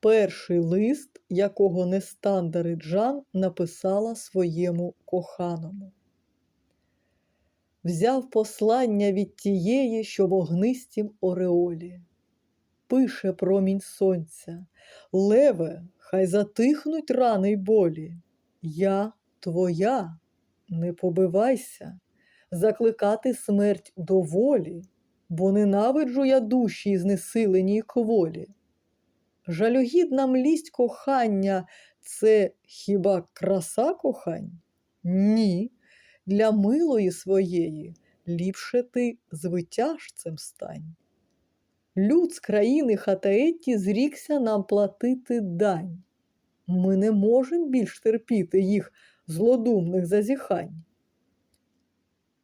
перший лист, якого Нестандари Джан написала своєму коханому. Взяв послання від тієї, що в огнистім ореолі. Пише промінь сонця, леве, хай затихнуть рани й болі. Я твоя, не побивайся, закликати смерть до волі, бо ненавиджу я душі знесилені й кволі. Жалюгідна млість кохання це хіба краса кохань? Ні, для милої своєї ліпше ти звитяжцем стань. Люд з країни Хатаетті зрікся нам платити дань. Ми не можемо більш терпіти їх злодумних зазіхань.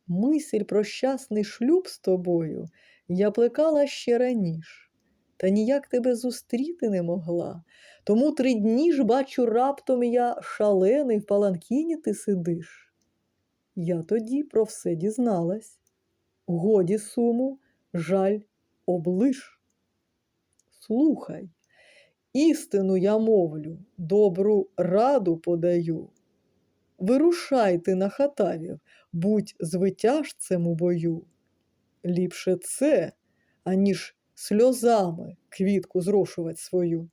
Мисль про щасний шлюб з тобою я плекала ще раніш, та ніяк тебе зустріти не могла. Тому три дні ж бачу раптом я шалений в паланкіні ти сидиш. Я тоді про все дізналась. Годі суму, жаль, облиш. Слухай, істину я мовлю, добру раду подаю. Вирушай ти на хатавів, будь звитяжцем у бою. Ліпше це, аніж сльозами квітку зрошувати свою.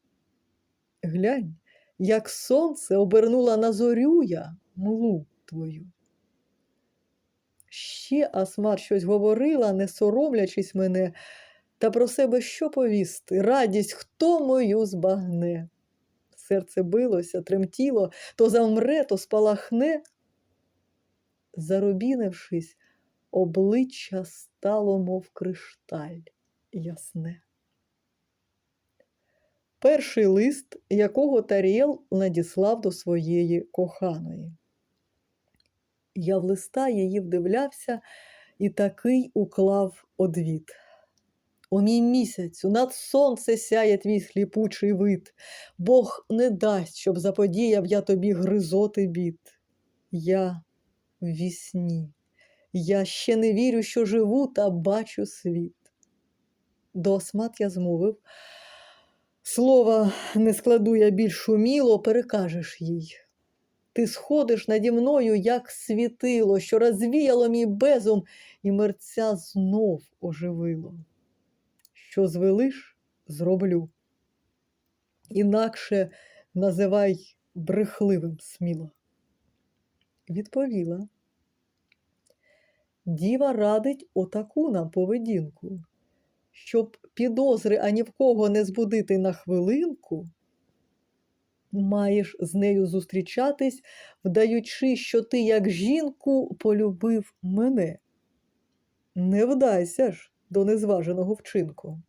Глянь, як сонце обернула на зорю я млу твою. Ще Асмар щось говорила, не соромлячись мене, та про себе що повісти? Радість, хто мою збагне. Серце билося, тремтіло, то завмре, то спалахне. Зарубінившись, обличчя стало, мов кришталь ясне. Перший лист, якого Таріел надіслав до своєї коханої. Я в листа її вдивлявся і такий уклав одвід. О мій місяцю, над сонце сяє твій сліпучий вид. Бог не дасть, щоб заподіяв я тобі гризоти бід. Я в вісні, я ще не вірю, що живу та бачу світ. До осмат я змовив. Слова не складу я більш уміло, перекажеш їй. Ти сходиш наді мною, як світило, що розвіяло мій безум, і мерця знов оживило. Що звелиш, зроблю. Інакше називай брехливим сміло. Відповіла. Діва радить отаку нам поведінку, щоб підозри ані в кого не збудити на хвилинку, маєш з нею зустрічатись, вдаючи, що ти, як жінку, полюбив мене. Не вдайся ж до незваженого вчинку.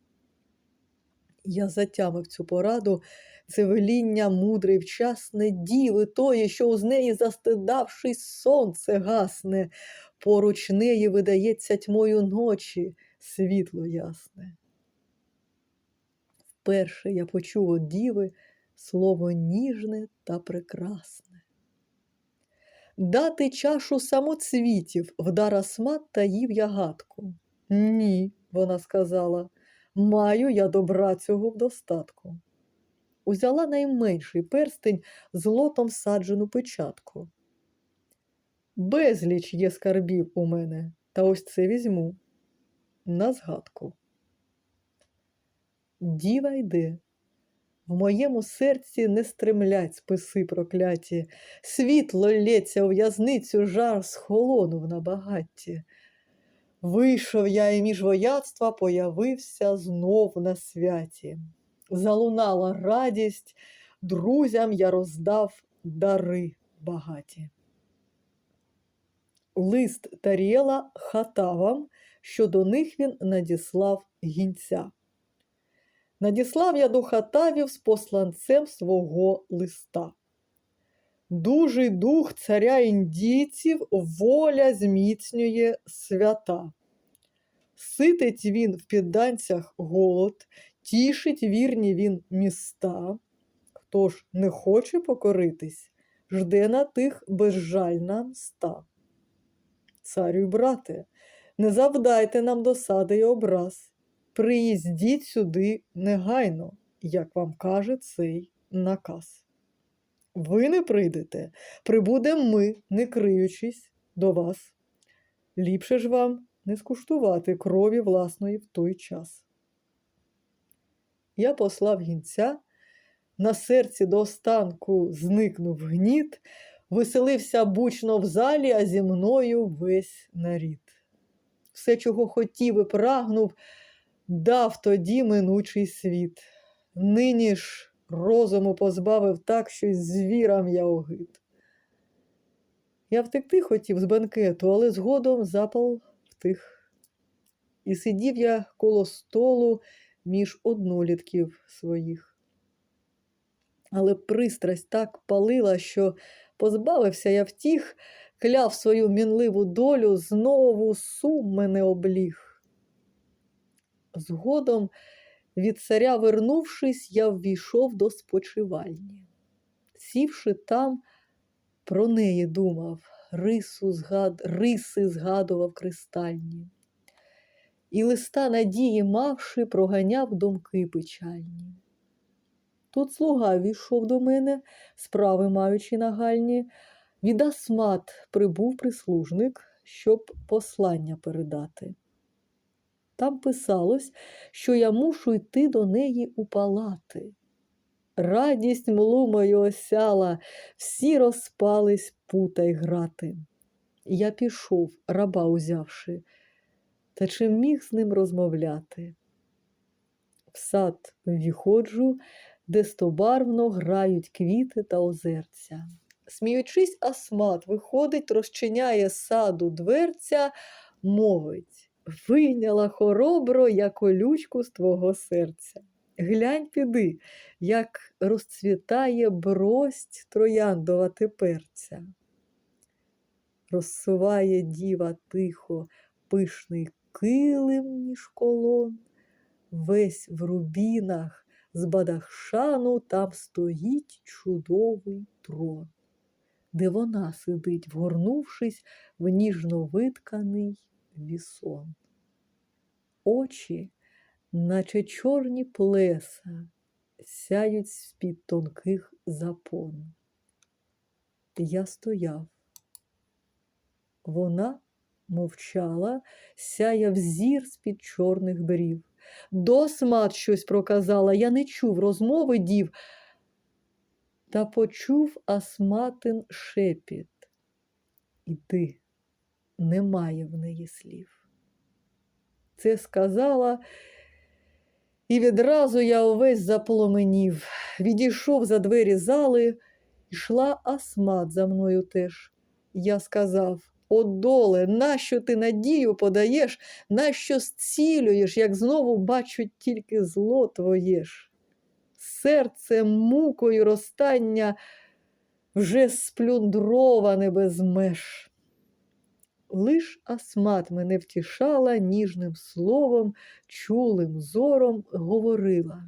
Я затямив цю пораду, це веління мудре й вчасне діви тої, що уз неї, застидавшись, сонце гасне, поруч неї видається тьмою ночі світло ясне. Вперше я почув от діви слово ніжне та прекрасне. Дати чашу самоцвітів вдар Асмат та їв я гадку. Ні, вона сказала, маю я добра цього в достатку. Узяла найменший перстень з лотом саджену печатку. Безліч є скарбів у мене, та ось це візьму на згадку. Діва йде. В моєму серці не стремлять списи прокляті, світло лється у в'язницю, жар схолонув на багатті. Вийшов я і між вояцтва появився знов на святі. Залунала радість, друзям я роздав дари багаті. Лист Таріела хатавам, що до них він надіслав гінця. Надіслав я до хатавів з посланцем свого листа. Дужий дух царя індійців воля зміцнює свята. Ситить він в підданцях голод, тішить вірні він міста. Хто ж не хоче покоритись, жде на тих безжальна мста. Царю й брате, не завдайте нам досади й образ. Приїздіть сюди негайно, як вам каже цей наказ. Ви не прийдете, прибудемо ми, не криючись, до вас. Ліпше ж вам не скуштувати крові власної в той час. Я послав гінця, на серці до останку зникнув гніт, веселився бучно в залі, а зі мною весь нарід. Все, чого хотів і прагнув, дав тоді минучий світ. Нині ж розуму позбавив так, що й звірам я огид. Я втекти хотів з банкету, але згодом запал втих. І сидів я коло столу між однолітків своїх. Але пристрасть так палила, що позбавився я втіх, кляв свою мінливу долю, знову сум мене обліг. Згодом, від царя вернувшись, я ввійшов до спочивальні. Сівши там, про неї думав, рису згад... риси згадував кристальні. І листа надії, мавши, проганяв думки печальні. Тут слуга війшов до мене, справи маючи нагальні, від Асмат прибув прислужник, щоб послання передати. Там писалось, що я мушу йти до неї у палати. Радість млу мою осяла, всі розпались пута й грати. Я пішов, раба узявши, та чи міг з ним розмовляти? В сад віходжу, де стобарвно грають квіти та озерця. Сміючись, асмат виходить, розчиняє саду дверця, мовить Вийняла хоробро я колючку з твого серця. Глянь піди, як розцвітає брость трояндова теперця. Розсуває діва тихо пишний килим між колон, весь в рубінах з бадахшану там стоїть чудовий трон, де вона сидить, вгорнувшись в ніжно витканий вісон. Очі, наче чорні плеса, сяють з-під тонких запон. Я стояв. Вона мовчала, сяяв зір з-під чорних брів. Досмат щось проказала, я не чув розмови дів, та почув астматин шепіт. Іди, немає в неї слів. Це сказала, і відразу я увесь запломенів, відійшов за двері зали, йшла асмат за мною теж. Я сказав О, доле, нащо ти надію подаєш, нащо зцілюєш, як знову бачу тільки зло твоє ж? Серце мукою розстання вже сплюндроване без меж. Лиш асмат мене втішала ніжним словом, чулим зором говорила.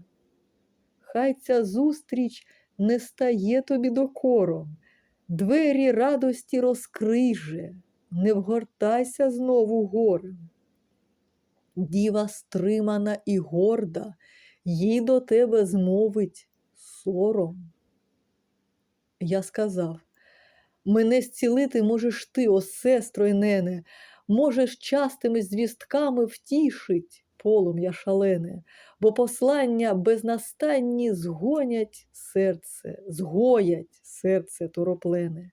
Хай ця зустріч не стає тобі докором, двері радості розкриже, не вгортайся знову горем. Діва стримана і горда, їй до тебе змовить сором. Я сказав Мене зцілити можеш ти, о сестро нене, можеш частими звістками втішить полум'я шалене, бо послання безнастанні згонять серце, згоять серце тороплене.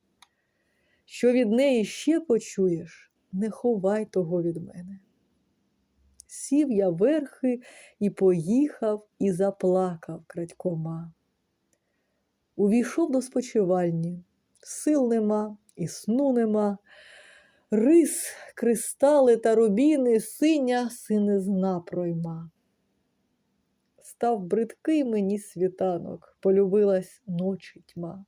Що від неї ще почуєш, не ховай того від мене. Сів я верхи і поїхав, і заплакав крадькома. Увійшов до спочивальні сил нема, і сну нема. Рис, кристали та рубіни, синя синезна пройма. Став бридкий мені світанок, полюбилась ночі тьма.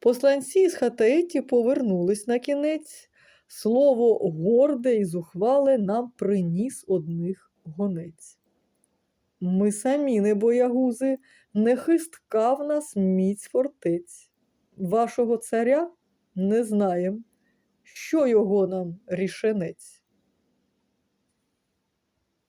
Посланці з хатаеті повернулись на кінець. Слово горде і зухвале нам приніс одних гонець. Ми самі не боягузи, не хистка в нас міць фортець. Вашого царя не знаєм, що його нам рішенець.